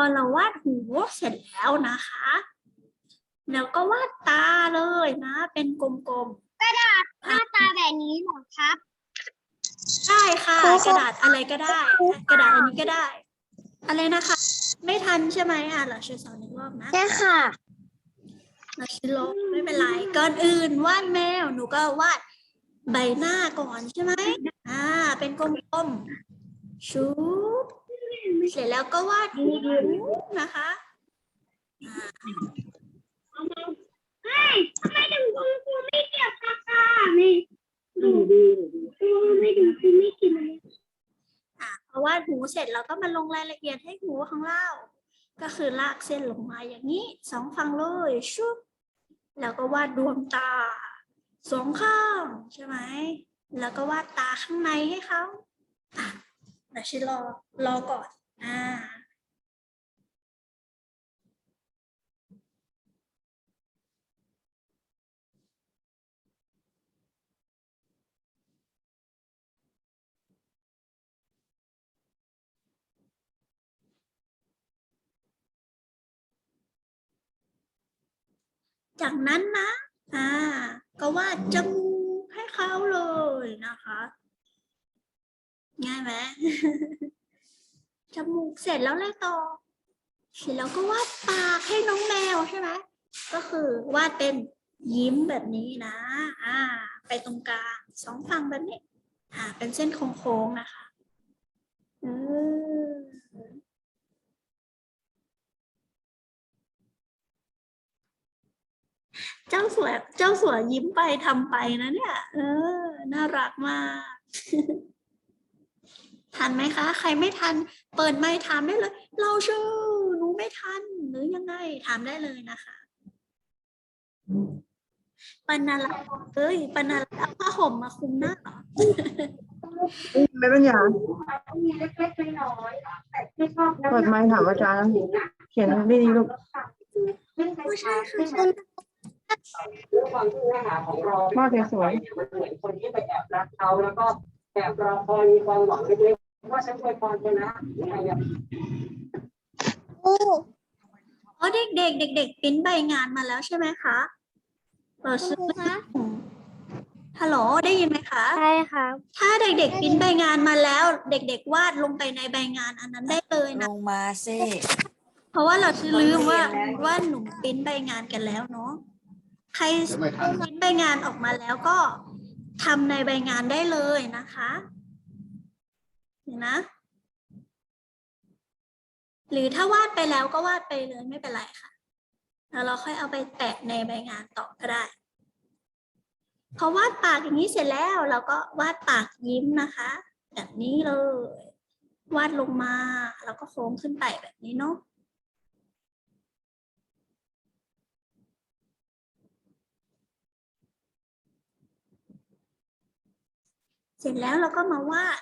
อเราวาดหูเสร็จแล้วนะคะแล้วก็วาดตาเลยนะ เป็นกลมๆหน้าตาแบบนี้เหรอครับได้ค่ะครูกระดาษอะไรก็ได้ กระดาษอันนี้ก็ได้ อะไรนะคะ ไม่ทันใช่ไหมอะเราช่วยสอนอีกรอบนะใช่ค่ะเราช่วยลบไม่เป็นไรก่อนอื่นวาดแมวหนูก็วาดใบหน้าก่อนใช่ไหมอ่า เป็นกลมๆชุบ เสร็จแล้วก็วาดหูนะคะอ่าเฮ้ยทำไมถึงคุณครูไม่เก็บราคาไม่ดูดูครูไม่ดูครูไม่กินเลยอะพอวาดหูเสร็จเราก็มาลงรายละเอียดให้หูของเราก็คือลากเส้นลงมาอย่างนี้สองฝั่งเลยชุบแล้วก็วาดดวงตาสองข้างใช่ไหมแล้วก็วาดตาข้างในให้เขาอะเดี๋ยวชิรอรอก่อน อ่าจากนั้นนะ อ่า ก็วาดจมูกให้เขาเลยนะคะ ง่ายไหม จมูกเสร็จแล้วอะไรต่อ เสร็จแล้วก็วาดปากให้น้องแมวใช่ไหมก็คือวาดเป็นยิ้มแบบนี้นะ อ่า ไปตรงกลางสองฝั่งแบบนี้ อ่า เป็นเส้นโค้งๆนะคะเออเจ้าสวย เจ้าสัวยิ้มไปทำไปนะเนี่ย เออ น่ารักมาก ทันไหมคะ ใครไม่ทัน เปิดไมค์ถามได้เลย เราชื่อหนูไม่ทัน หรือยังไงถามได้เลยนะคะปนอะไรเอ้ยปนอะไรเอาผ้าห่มมาคลุมหน้าเหรอไม่เป็นอย่างมีเล็กๆน้อยๆแต่ไม่ชอบนะเปิดไมค์ถามอาจารย์ เขียนดีๆลูกไม่ใช่ค่ะด้วยความที่เนื้อหาของเราวาดสวยมันเหมือนคนที่ไปแอบรักเขาแล้วก็แอบรอคอยมีความหวังเล็กๆ ว่าฉันเคยพรเธอนะอะไรอย่างครูอ๋อเด็กๆเด็กๆปริ้นใบงานมาแล้วใช่ไหมคะเปิดคซื้รูอคะฮัลโหลได้ยินไหมคะ ใช่ครับถ้าเด็กๆปริ้นใบงานมาแล้ว เด็กๆวาดลงไปในใบงานอันนั้นได้เลยลนะ งมาสิเพราะว่าเราชื่อลืมว่าว่าหนูปริ้นใบงานกันแล้วเนาะใครปริ้นใบงานออกมาแล้วก็ทำในใบงานได้เลยนะคะเห็ นนะหรือถ้าวาดไปแล้วก็วาดไปเลยไม่เป็นไรค่ะแล้วเราค่อยเอาไปแปะในใบงานต่อก็ได้ พอวาดปากอย่างนี้เสร็จแล้ว เราก็วาดปากยิ้มนะคะ แบบนี้เลย วาดลงมาแล้วก็โค้งขึ้นไปแบบนี้เนาะเสร็จแล้วเราก็มาวาด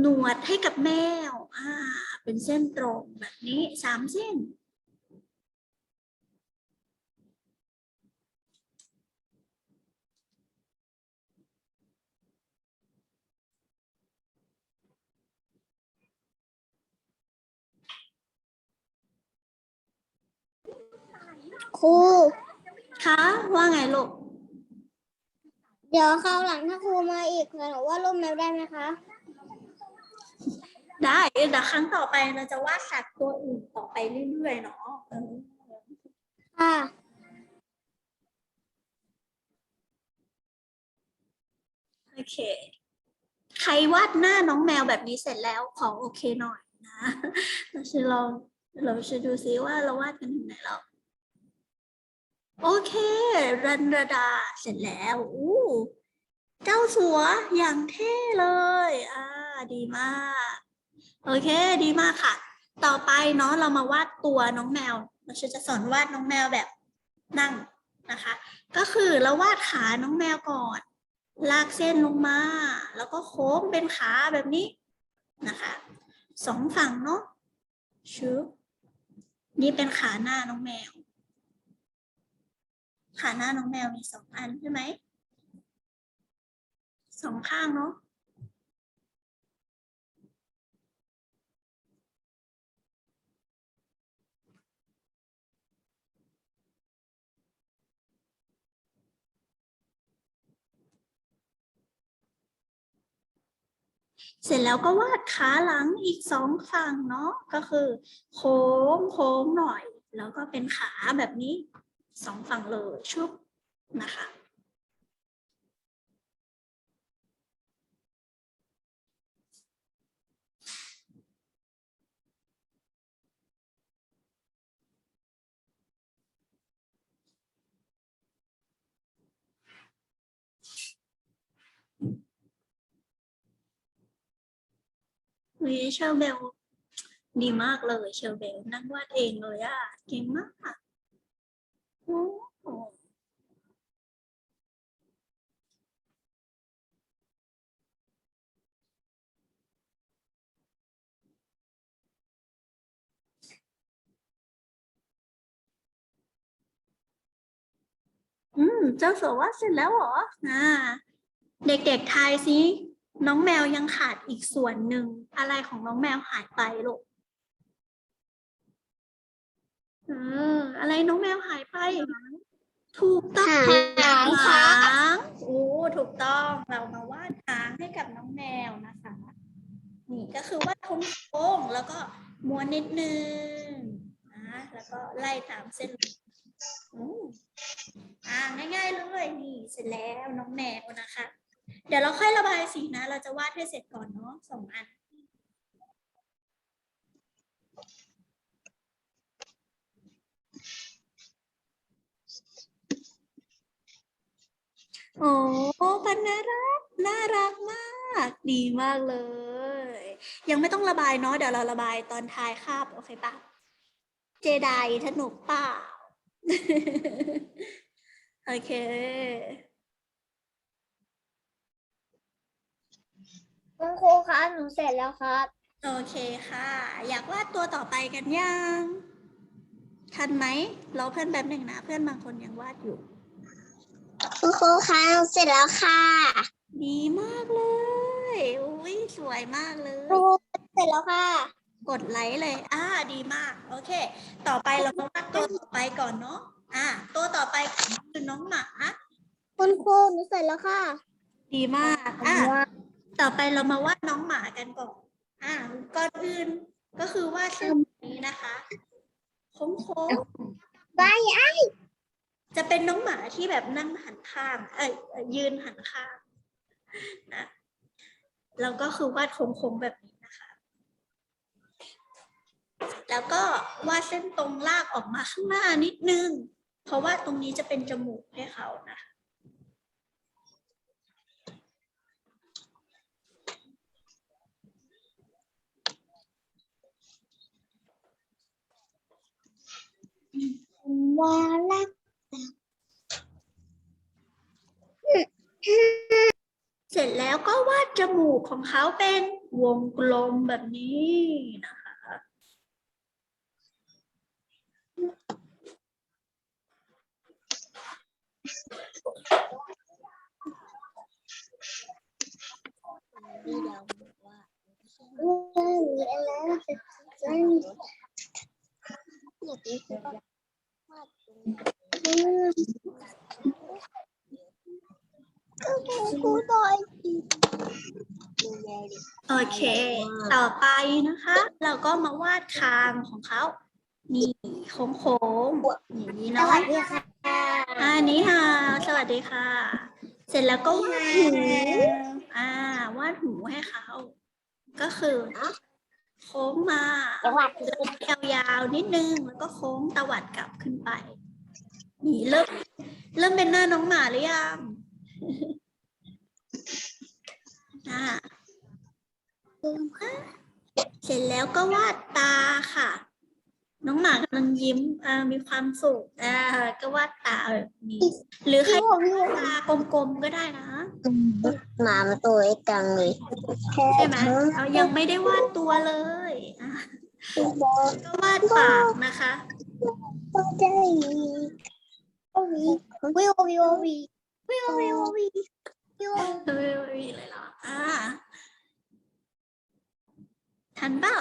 หนวดให้กับแมว อ่า เป็นเส้นตรงแบบนี้สามเส้น ครู คะ ว่าไงลูก เดี๋ยวคราวหลังถ้าครูมาอีกหนูว่าร่มแมวได้ไหมคะ ได้เดี๋ยวครั้งต่อไปเราจะวาดสัตว์ตัวอื่นต่อไปเรื่อยๆเนาะเออค่ะโอเค ใครวาดหน้าน้องแมวแบบนี้เสร็จแล้วขอโอเคหน่อยนะเราจะลองเราจะดูซิว่าเราวาดกันถึงไหนแล้วโอเค รันรดาเสร็จแล้วอู้เจ้าสัวอย่างเท่เลย อ่า ดีมาก โอเค ดีมากค่ะ ต่อไปเนาะเรามาวาดตัวน้องแมวเราจะสอนวาดน้องแมวแบบนั่งนะคะ ก็คือเราวาดขาน้องแมวก่อน ลากเส้นลงมา แล้วก็โค้งเป็นขาแบบนี้นะคะสองฝั่งเนาะชุบนี่เป็นขาหน้าน้องแมว ขาหน้าน้องแมวมีสองอันใช่ไหมสองข้างเนาะ เสร็จแล้วก็วาดขาหลังอีกสองฝั่งเนาะก็คือโค้งโค้งหน่อย แล้วก็เป็นขาแบบนี้สองฝั่งเลยชุบนะคะ วิเชอร์เบลดีมากเลยเชอร์เบลนั่งวาดเองเลยอะเก่งมากโอ้อืม เจ้าสัววาเสร็จแล้วเหรอ อ่า เด็กๆทายสิ น้องแมวยังขาดอีกส่วนหนึ่ง อะไรของน้องแมวหายไปลูกเอออะไรน้องแมวหายไป ถูกต้องหางหค่ะางโอ้ถูกต้องเรามาวาดหางให้กับน้องแมวนะคะ นี่ก็คือวาดโค้งๆแล้วก็ม้วนนิดนึงนะแล้วก็ไล่ตามเส้นอืมอ่าง่ายๆเลยนี่เสร็จแล้วน้องแมวนะคะ เดี๋ยวเราค่อยระบายสีนะ เราจะวาดให้เสร็จก่อนเนาะสองอันโอ้ปันน่ารัก น่ารักมาก ดีมากเลย ยังไม่ต้องระบายเนาะ เดี๋ยวเราระบายตอนท้ายคาบ โอเคปะเจไดสนุกเปล่า โอเค คุณครูคะหนูเสร็จแล้วครับ โอเคค่ะ อยากวาดตัวต่อไปกันยังทันไหมรอเพื่อนแป๊บหนึ่งนะ เพื่อนบางคนยังวาดอยู่ คุณครูคะหนูเสร็จแล้วค่ะดีมากเลยอุ้ยสวยมากเลย ครูเสร็จแล้วค่ะ กดไลค์เลย อ่า ดีมาก โอเค ต่อไปเรามาวาดตัวต่อไปก่อนเนาะ อ่า ตัวต่อไปคือน้องหมา คุณครูหนูเสร็จแล้วค่ะ ดีมาก อ่า ต่อไปเรามาวาดน้องหมากันก่อน อ่าก่อนอื่นก็คือวาดเส้นนี้นะคะโค้งๆบายจะเป็นน้องหมาที่แบบนั่งหันข้าง เอ้ยเอ่ยยืนหันข้างนะแล้วก็คือวาดโค้งๆแบบนี้นะคะ แล้วก็วาดเส้นตรงลากออกมาข้างหน้านิดนึง เพราะว่าตรงนี้จะเป็นจมูกให้เขานะคะ วารักเสร็จแล้วก็วาดจมูกของเขาเป็นวงกลมแบบนี้นะคะ ครูต่อย โอเค ต่อไปนะคะ เราก็มาวาดคางของเขา นี่โค้งๆอย่างนี้สเนาะวัสดีค่ะอันนี้ค่ะ สวัสดีค่ะ เสร็จแล้วก็วาดหูอ่าวาดหูให้เขา ก็คือ โค้งมาสวัสดียาวๆนิดนึง แล้วก็โค้งตวัดกลับขึ้นไป นี่เริ่ม เริ่มเป็นหน้าน้องหมาหรือยัง อ่า เสร็จแล้วก็วาดตาค่ะ น้องหมากำลังยิ้มอ่ามีความสุขอ่าก็วาดตาแบบนี้ หรือใครพี่ผมอยู่ตากลมๆก็ได้นะ หมามาตัวไอ้กังเลยใช่ไหมเรายังไม่ได้วาดตัวเลยอะก็วาดปากนะคะก็ได้โอวีวิววิววิววิววิววิวเฮ้ยเลยเหรออ่า ทันเปล่า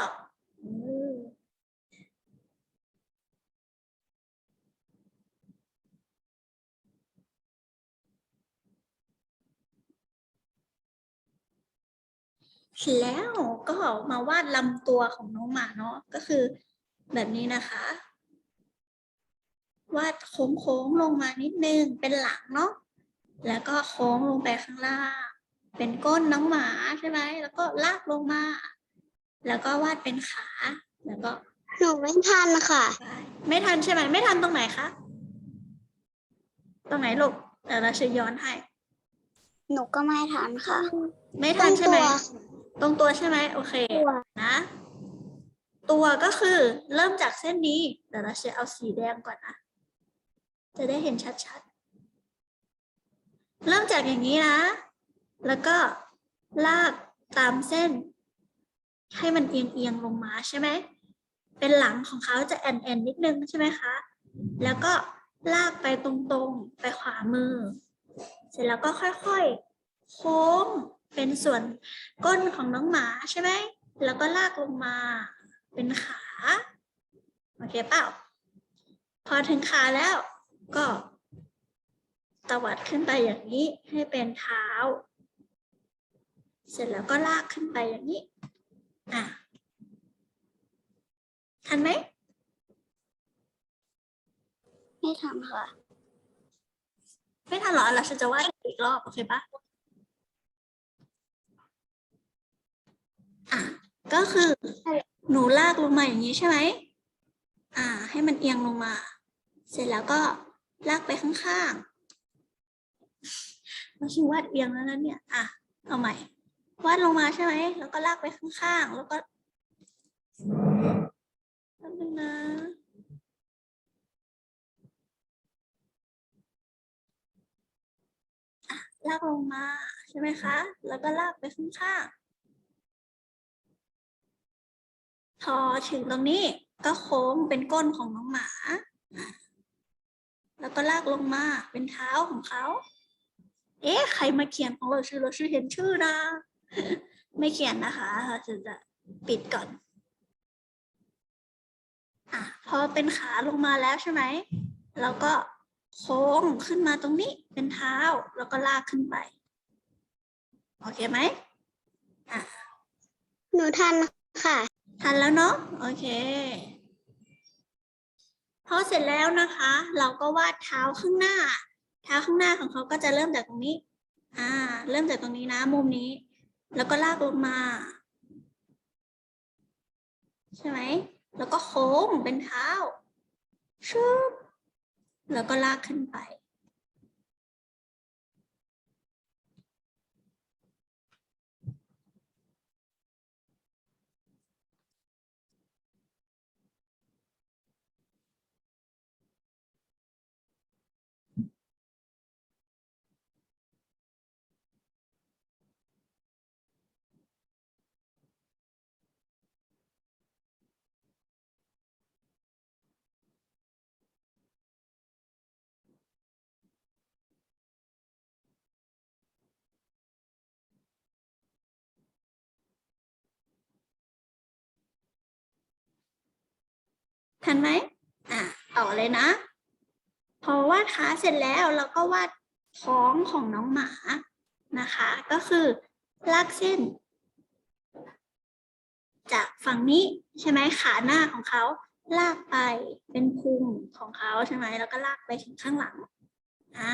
แล้วก็มาวาดลำตัวของน้องหมาเนาะก็คือแบบนี้นะคะ วาดโค้งๆลงมานิดนึงเป็นหลังเนาะแล้วก็โค้งลงไปข้างล่าง เป็นก้นน้องหมาใช่ไหมแล้วก็ลากลงมา แล้วก็วาดเป็นขา แล้วก็หนูไม่ทันค่ะไปไม่ทันใช่ไหมไม่ทันตรงไหนคะตรงไหนลูกเดี๋ยวเราจะย้อนให้ หนูก็ไม่ทันค่ะ ไม่ทันใช่ไหมตรงตัวตรงตัวใช่ไหมโอเคตัวนะ ตัวก็คือเริ่มจากเส้นนี้เดี๋ยวเราจะเอาสีแดงก่อนนะจะได้เห็นชัดๆ เริ่มจากอย่างนี้นะ แล้วก็ลากตามเส้น ให้มันเอียงๆลงมาใช่ไหม เป็นหลังของเขาจะแอนแอนนิดนึงใช่ไหมคะ แล้วก็ลากไปตรงๆ ไปขวามือ เสร็จแล้วก็ค่อยๆ โค้งเป็นส่วนก้นของน้องหมาใช่ไหม แล้วก็ลากลงมา เป็นขา โอเคเปล่า พอถึงขาแล้วก็ตวัดขึ้นไปอย่างนี้ให้เป็นเท้า เสร็จแล้วก็ลากขึ้นไปอย่างนี้ อะทันไหม ไม่ทันค่ะ ไม่ทันเหรอเราจะวาดอีกรอบ โอเคปะอะ ก็คือหนูลากลงมาอย่างนี้ใช่ไหม อ่า ให้มันเอียงลงมา เสร็จแล้วก็ลากไปข้างๆเราชิวาดเอียงแล้วนะเนี่ย อะ เอาใหม่ วาดลงมาใช่ไหม แล้วก็ลากไปข้างๆ แล้วก็แป๊บนึงนะลากลงมาใช่ไหมคะ แล้วก็ลากไปข้างๆ พอถึงตรงนี้ก็โค้งเป็นก้นของน้องหมา แล้วก็ลากลงมาเป็นเท้าของเขา เอ๊ะ ใครมาเขียนของเราชื่อเราชื่อเห็นชื่อนะ ไม่เขียนนะคะเราจะจะปิดก่อนอะพอเป็นขาลงมาแล้วใช่ไหมแล้วก็โค้งขึ้นมาตรงนี้เป็นเท้าแล้วก็ลากขึ้นไปโอเคไหมหนูทันค่ะ ทันแล้วเนาะโอเคพอเสร็จแล้วนะคะ เราก็วาดเท้าข้างหน้า เท้าข้างหน้าของเขาก็จะเริ่มจากตรงนี้ อ่า เริ่มจากตรงนี้นะ มุมนี้ แล้วก็ลากลงมา ใช่ไหม แล้วก็โค้งเป็นเท้าชึบแล้วก็ลากขึ้นไป ทันไหมอะต่อเลยนะ พอวาดขาเสร็จแล้วเราก็วาดท้องของน้องหมานะคะ ก็คือลากเส้น จากฝั่งนี้ใช่ไหมขาหน้าของเขาลากไปเป็นพุงของเขาใช่ไหมแล้วก็ลากไปถึงข้างหลังอ่า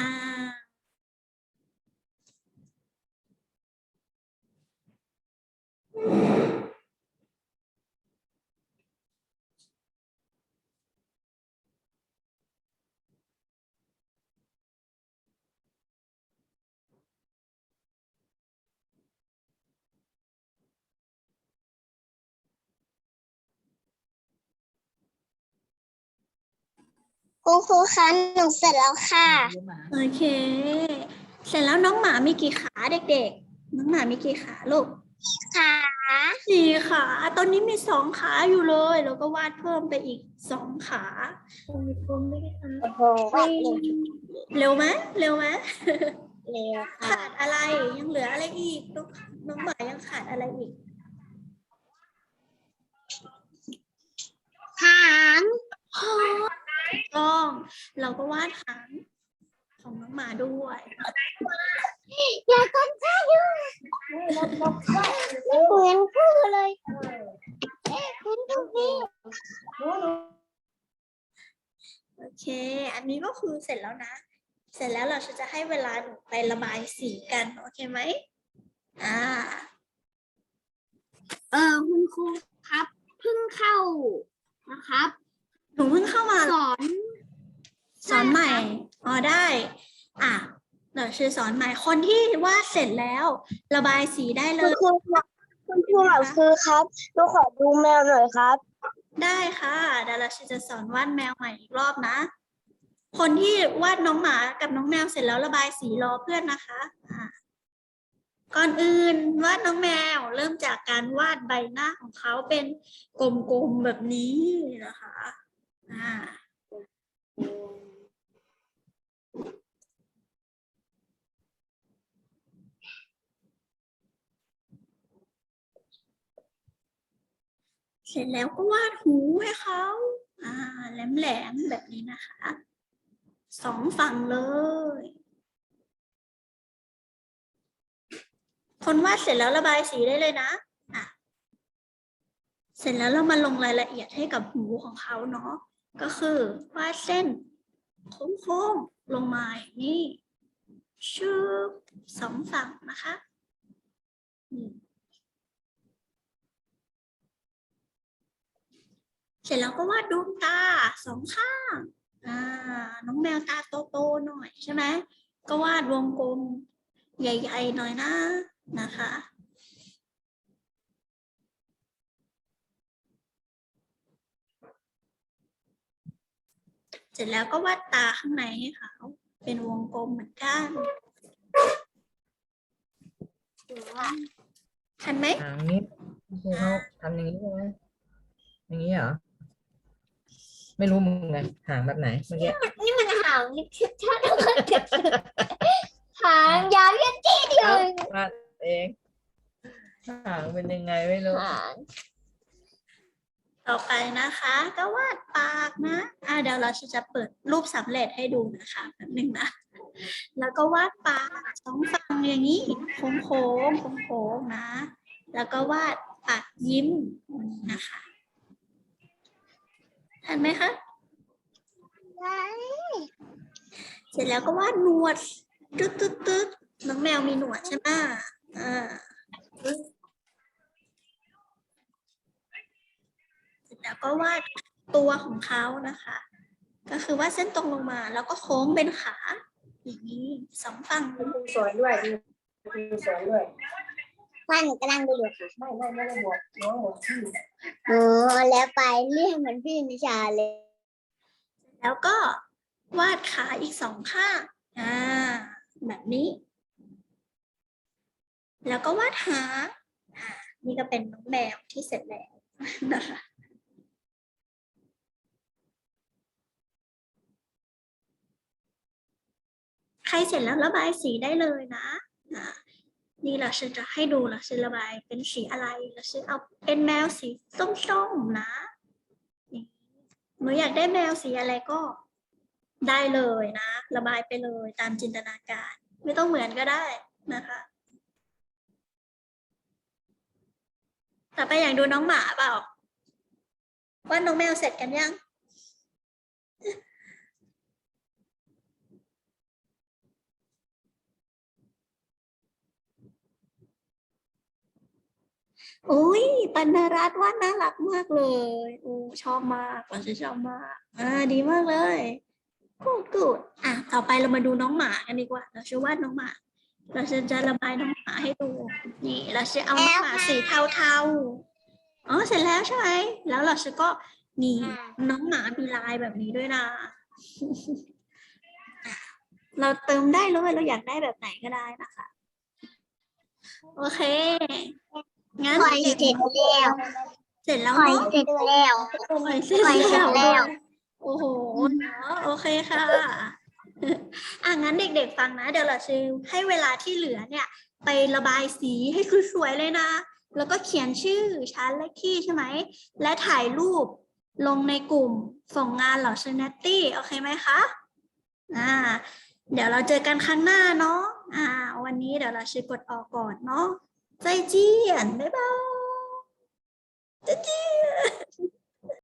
คุณครูคะหนูเสร็จแล้วค่ะโอเค เสร็จแล้วน้องหมามีกี่ขาเด็กๆ น้องหมามีกี่ขาลูกค่ะสี่ขาตอนนี้มีสองขาอยู่เลย แล้วก็วาดเพิ่มไปอีกสองขาโอ้โหเร็วไหมเร็วไหมเร็วค่ะขาดอะไรยังเหลืออะไรอีกน้องน้องหมายังขาดอะไรอีกหาง ต้อง เราก็วาดหางของน้องหมาด้วยอย่าต้นข้าอยู่เหมือนคู่เลยเอ๊ะคุณทุกทีโอเค อันนี้ก็คือเสร็จแล้วนะ เสร็จแล้วเราจะให้เวลาหนูไประบายสีกันโอเคไหมอ่า เออคุณครูครับเพิ่งเข้านะครับ หนูเพิ่งเข้ามาสอน สอนใหม่อ๋อได้ อะเดี๋ยวชื่อสอนใหม่คนที่วาดเสร็จแล้ว ระบายสีได้เลคุณย ครูครับคุณครูเหล่าคือครับหนูขอดูแมวหน่อยครับ ได้ค่ะเดี๋ยวเราจะสอนวาดแมวใหม่อีกรอบนะ คนที่วาดน้องหมากับน้องแมวเสร็จแล้วระบายสีรอเพื่อนนะคะอะก่อนอื่นวาดน้องแมว เริ่มจากการวาดใบหน้าของเขาเป็นกลมๆแบบนี้นะคะ อ่าเสร็จแล้วก็วาดหูให้เขาอ่าแหลมๆแบบนี้นะคะ สองฝั่งเลย คนวาดเสร็จแล้วระบายสีได้เลยนะอะเสร็จแล้วเรามาลงรายละเอียดให้กับหูของเขาเนาะ ก็คือวาดเส้นโค้งๆลงมาอย่างนี้ชืบสองฝั่งนะคะเสร็จแล้วก็วาดดวงตาสองข้างอ่าน้องแมวตาโตๆหน่อยใช่ไหมก็วาดวงกลมใหญ่ ๆ หน่อยนะนะคะ ร็จแล้วก็วาดตาข้างในให้เขาเป็นวงกลมเหมือนกันทันไหมหางนี้คือเขาทำอย่างนี้ใช่ไหมอย่างนี้เหรอ ไม่รู้มึงไงหางแบบไหนเมื่อกี้นี่มันหางนี่ชัดชัดหางยาวแค่ที่เดียวเอาเองวาดเองหางเป็นยังไงไม่รู้หาง ต่อไปนะคะ ก็วาดปากนะอ่าเดี๋ยวเราจะเปิดรูปสำเร็จให้ดูนะคะแป๊บหนึงนะ แล้วก็วาดปากสองฝั่งอย่างนี้โค้งโค้งโค้งโค้งนะ แล้วก็วาดปากยิ้มนะคะทันไหมคะเสร็จแล้วก็วาดหนวดตึ๊ดตึ๊ดตึ๊ดน้องแมวมีหนวดใช่ไหมอ่าเสร็จ แล้วก็วาดตัวของเขานะคะ ก็คือวาดเส้นตรงลงมา แล้วก็โค้งเป็นขา อย่างนี้สองฝั่งสวยด้วยดูสวยด้วยว่าหนูกำลังดูอยู่ค่ะไม่ไม่ไม่ได้บวกน้องบวกที่โอ้แล้วไปเรียกเหมือนพี่นิชาเลย แล้วก็วาดขาอีกสองข้างอ่าแบบนี้ แล้วก็วาดหางอ่านี่ก็เป็นน้องแมวที่เสร็จแล้วนะคะ ครเสร็จแล้วระบายสีได้เลยนะอ่านี่เราจะให้ดูเราจะระบายเป็นสีอะไรเราจะเอาเป็นแมวสีส้มๆนะหนูอยากได้แมวสีอะไรก็ได้เลยนะ ระบายไปเลยตามจินตนาการ ไม่ต้องเหมือนก็ได้นะคะ ต่อไปอยากดูน้องหมาเปล่าว่าน้องแมวเสร็จกันยัง โอ้ยปัณรัตน์วาดน่ารักมากเลยโอ้ชอบมากเราจะชอบมากอ่าดีมากเลยกูดกูดอะต่อไปเรามาดูน้องหมากันดีกว่า เราจะวาดน้องหมา เราจะจะระบายน้องหมาให้ดู นี่ เราจะเอาน้องหมาสีเทาๆอ๋อเสร็จแล้วใช่ไหมแล้วเราจะก็นี่น้องหมามีลายแบบนี้ด้วยนะอะเราเติมได้เลยเราอยากได้แบบไหนก็ได้นะคะ โอเค งั้นคอยเสร็จแล้วเสร็จแล้วคอยเนาะเสร็จแล้วโอ้ยเสร็จคอยเสร็จแล้วแล้ว โอ้โหเนาะโอเคค่ะ อะงั้นเด็กๆฟังนะ เดี๋ยวเราจะให้เวลาที่เหลือเนี่ย ไประบายสีให้คือสวยเลยนะ แล้วก็เขียนชื่อชั้นเลขที่ใช่ไหม และถ่ายรูปลงในกลุ่มส่งงานเหล่าชนตตี้โอเคไหมคะอ่าเดี๋ยวเราเจอกันครั้งหน้าเนาะอ่า วันนี้เดี๋ยวเราชื่อกดออกก่อนเนาะ 再见，拜拜，再见。